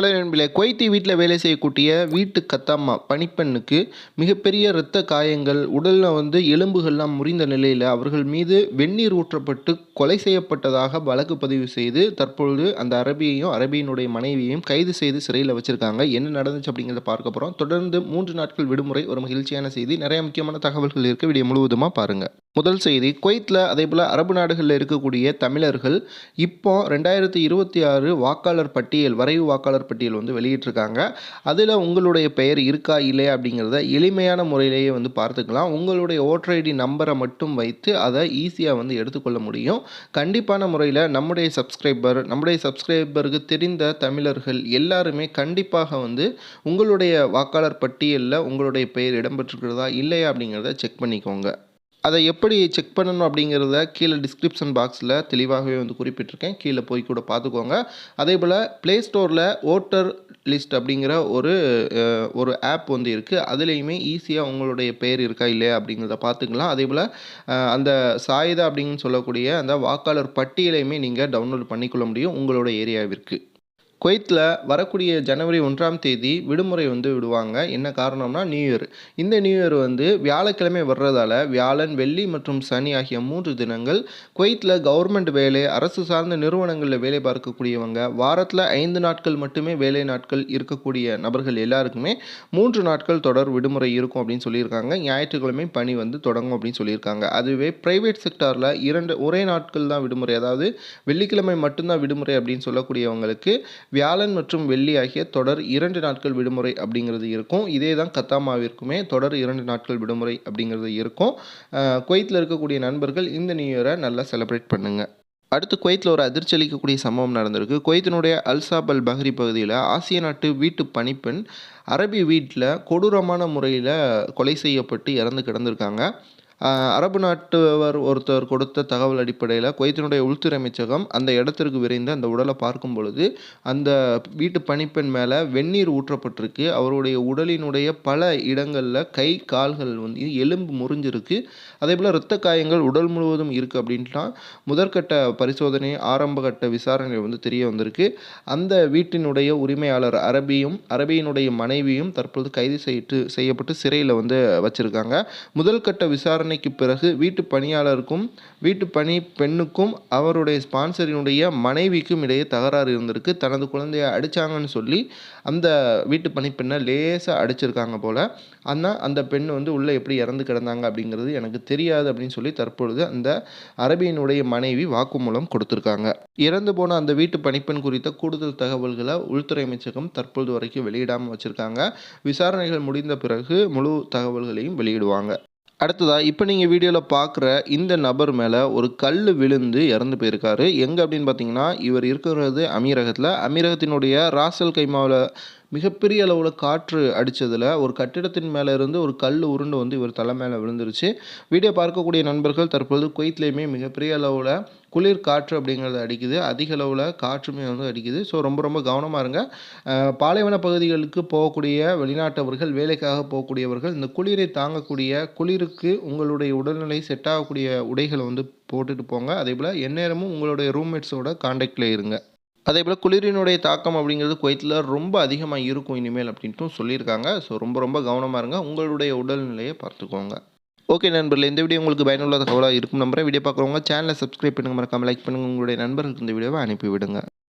Hello நண்பர்களே Kuwaiti வீட்டில் வேலை செய்யக்கூடிய வீட்டு கத்தாம்மா பணிப்பெண்ணுக்கு மிகப்பெரிய இரத்த காயங்கள் உடலில் வந்து எலும்புகள்லாம் முறிந்த நிலையில் அவர்கள் மீது வெந்நீர் ஊற்றப்பட்டு கொலை செய்யப்பட்டதாக வழக்கு பதிவு செய்து தற்பொழுது அந்த அரபியையும் அரபியினுடைய மனைவியையும் கைது செய்து சிறையில் வச்சுருக்காங்க. என்ன நடந்துச்சு அப்படிங்கிறத பார்க்க போகிறோம் தொடர்ந்து மூன்று நாட்கள் விடுமுறை ஒரு மகிழ்ச்சியான செய்தி. நிறைய முக்கியமான தகவல்கள் இருக்க. வீடியோ முழுவதுமாக பாருங்கள் முதல் செய்தி குவைத்தில் அதே போல் அரபு நாடுகளில் இருக்கக்கூடிய தமிழர்கள் இப்போ ரெண்டாயிரத்தி இருபத்தி ஆறு வாக்காளர் பட்டியல் வரைவு வாக்காளர் பட்டியல் வந்து வெளியிட்டிருக்காங்க. அதில் உங்களுடைய பெயர் இருக்கா இல்லையா அப்படிங்கிறத எளிமையான முறையிலேயே வந்து பார்த்துக்கலாம். உங்களுடைய ஓட்டர் ஐடி நம்பரை மட்டும் வைத்து அதை ஈஸியாக வந்து எடுத்துக்கொள்ள முடியும். கண்டிப்பான முறையில் நம்முடைய சப்ஸ்கிரைபர் நம்முடைய சப்ஸ்கிரைபருக்கு தெரிந்த தமிழர்கள் எல்லாருமே கண்டிப்பாக வந்து உங்களுடைய வாக்காளர் பட்டியலில் உங்களுடைய பெயர் இடம்பெற்றிருக்கிறதா இல்லையா அப்படிங்கிறத செக் பண்ணிக்கோங்க. அதை எப்படி செக் பண்ணணும் அப்படிங்கிறத கீழே டிஸ்கிரிப்ஷன் பாக்ஸில் தெளிவாகவே வந்து குறிப்பிட்டிருக்கேன். கீழே போய் கூட பார்த்துக்கோங்க. அதே போல் ப்ளே ஸ்டோரில் ஓட்டர் லிஸ்ட் அப்படிங்கிற ஒரு ஒரு ஆப் வந்து இருக்குது அதுலேயுமே ஈஸியாக உங்களுடைய பெயர் இருக்கா இல்லையா அப்படிங்கிறத பார்த்துக்கலாம். அதே போல் அந்த சாயுதா அப்படின்னு சொல்லக்கூடிய அந்த வாக்காளர் பட்டியலையுமே நீங்கள் டவுன்லோட் பண்ணிக்கொள்ள முடியும் உங்களோட ஏரியாவிற்கு. குவைத்தில் வரக்கூடிய ஜனவரி ஒன்றாம் தேதி விடுமுறை வந்து விடுவாங்க. என்ன காரணம்னா நியூ இயர் இந்த நியூ இயர் வந்து வியாழக்கிழமை வர்றதால வியாழன் வெள்ளி மற்றும் சனி ஆகிய மூன்று தினங்கள் குவைத்தில் கவர்மெண்ட் வேலை அரசு சார்ந்த நிறுவனங்களில் வேலை பார்க்கக்கூடியவங்க வாரத்தில் ஐந்து நாட்கள் மட்டுமே வேலை நாட்கள் இருக்கக்கூடிய நபர்கள் எல்லாருக்குமே மூன்று நாட்கள் தொடர் விடுமுறை இருக்கும் அப்படின்னு சொல்லியிருக்காங்க. ஞாயிற்றுக்கிழமை பணி வந்து தொடங்கும் அப்படின்னு சொல்லியிருக்காங்க. அதுவே பிரைவேட் செக்டாரில் இரண்டு ஒரே நாட்கள் தான் விடுமுறை. அதாவது வெள்ளிக்கிழமை மட்டும்தான் விடுமுறை அப்படின்னு சொல்லக்கூடியவங்களுக்கு வியாழன் மற்றும் வெள்ளி ஆகிய தொடர் இரண்டு நாட்கள் விடுமுறை அப்படிங்கிறது இருக்கும். இதே தான் கத்தாமாவிற்குமே தொடர் இரண்டு நாட்கள் விடுமுறை அப்படிங்கிறது இருக்கும். குவைத்தில் இருக்கக்கூடிய நண்பர்கள் இந்த நியூ இயரை நல்லா செலிப்ரேட் பண்ணுங்கள் அடுத்து குவைத்தில் ஒரு அதிர்ச்சி அளிக்கக்கூடிய சம்பவம் நடந்திருக்கு. குவைத்தினுடைய அல்சாப் அல் பஹ்ரி பகுதியில் ஆசிய நாட்டு வீட்டு பணிப்பெண் அரபி வீட்டில் கொடூரமான முறையில் கொலை செய்யப்பட்டு இறந்து கிடந்திருக்காங்க. அரபு நாட்டவர் ஒருத்தர் கொடுத்த தகவல் அடிப்படையில் குவைத்தினுடைய உள்துறை அமைச்சகம் அந்த இடத்திற்கு விரைந்து அந்த உடலை பார்க்கும் பொழுது அந்த வீட்டு பணிப்பெண் மேலே வெந்நீர் ஊற்றப்பட்டிருக்கு. அவருடைய உடலினுடைய பல இடங்களில் கை கால்கள் வந்து எலும்பு முறிஞ்சிருக்கு. அதே போல் இரத்த காயங்கள் உடல் முழுவதும் இருக்குது அப்படின்ட்டுலாம் முதற்கட்ட பரிசோதனை ஆரம்பகட்ட விசாரணை வந்து தெரிய வந்திருக்கு. அந்த வீட்டினுடைய உரிமையாளர் அரபியும் அரபியினுடைய மனைவியும் தற்பொழுது கைது செய்யிட்டு செய்யப்பட்டு சிறையில் வந்து வச்சுருக்காங்க. முதல் கட்ட விசாரணை விசாரணைக்கு பிறகு வீட்டு பணியாளருக்கும் வீட்டு பணி பெண்ணுக்கும் அவருடைய ஸ்பான்சரினுடைய மனைவிக்கும் இடையே தகராறு இருந்திருக்கு. தனது குழந்தைய அடித்தாங்கன்னு சொல்லி அந்த வீட்டு பணிப்பெண்ணை லேசாக அடிச்சிருக்காங்க போல். ஆனால் அந்த பெண் வந்து உள்ளே எப்படி இறந்து கிடந்தாங்க அப்படிங்கிறது எனக்கு தெரியாது அப்படின்னு சொல்லி தற்பொழுது அந்த அரபியினுடைய மனைவி வாக்குமூலம் கொடுத்துருக்காங்க. இறந்து போன அந்த வீட்டு பணிப்பெண் குறித்த கூடுதல் தகவல்களை உள்துறை அமைச்சகம் தற்பொழுது வரைக்கும் வெளியிடாமல் வச்சுருக்காங்க. விசாரணைகள் முடிந்த பிறகு முழு தகவல்களையும் வெளியிடுவாங்க. அடுத்ததாக இப்போ நீங்கள் வீடியோவில் பார்க்குற இந்த நபர் மேலே ஒரு கல் விழுந்து இறந்து போயிருக்காரு. எங்கே அப்படின்னு பார்த்தீங்கன்னா இவர் இருக்கிறது அமீரகத்தில். அமீரகத்தினுடைய ராசல் கைமாவில் மிகப்பெரிய அளவில் காற்று அடித்ததில் ஒரு கட்டிடத்தின் மேலே இருந்து ஒரு கல் உருண்டு வந்து இவர் தலை மேலே விழுந்துருச்சு. வீடியோ பார்க்கக்கூடிய நண்பர்கள் தற்பொழுது குவைத்லேயுமே மிகப்பெரிய அளவில் குளிர் காற்று அப்படிங்கிறது அடிக்குது. அதிக அளவில் காற்றுமே வந்து அடிக்குது. ஸோ ரொம்ப ரொம்ப கவனமாக இருங்க. பாலைவன பகுதிகளுக்கு போகக்கூடிய வெளிநாட்டவர்கள் வேலைக்காக போகக்கூடியவர்கள் இந்த குளிரை தாங்கக்கூடிய குளிருக்கு உங்களுடைய உடல்நிலை செட் ஆகக்கூடிய உடைகளை வந்து போட்டுட்டு போங்க. அதே போல் எந்நேரமும் உங்களுடைய ரூம்மேட்ஸோட காண்டாக்டில் இருங்க. அதே போல் குளிரினுடைய தாக்கம் அப்படிங்கிறது குவைத்தில் ரொம்ப அதிகமாக இருக்கும் இனிமேல் அப்படின்ட்டும் சொல்லியிருக்காங்க. ஸோ ரொம்ப ரொம்ப கவனமாக இருங்க. உங்களுடைய உடல்நிலையை பார்த்துக்கோங்க. ஓகே நண்பர்களே இந்த வீடியோ உங்களுக்கு பயனுள்ள தகவலாக இருக்கும் நம்புறேன். வீடியோ பார்க்குறவங்க சேனலை சப்ஸ்கிரைப் பண்ணுங்க. மறக்காமல் லைக் பண்ணுங்கள் உங்களுடைய நண்பர்களுக்கு இந்த வீடியோவை அனுப்பி விடுங்க.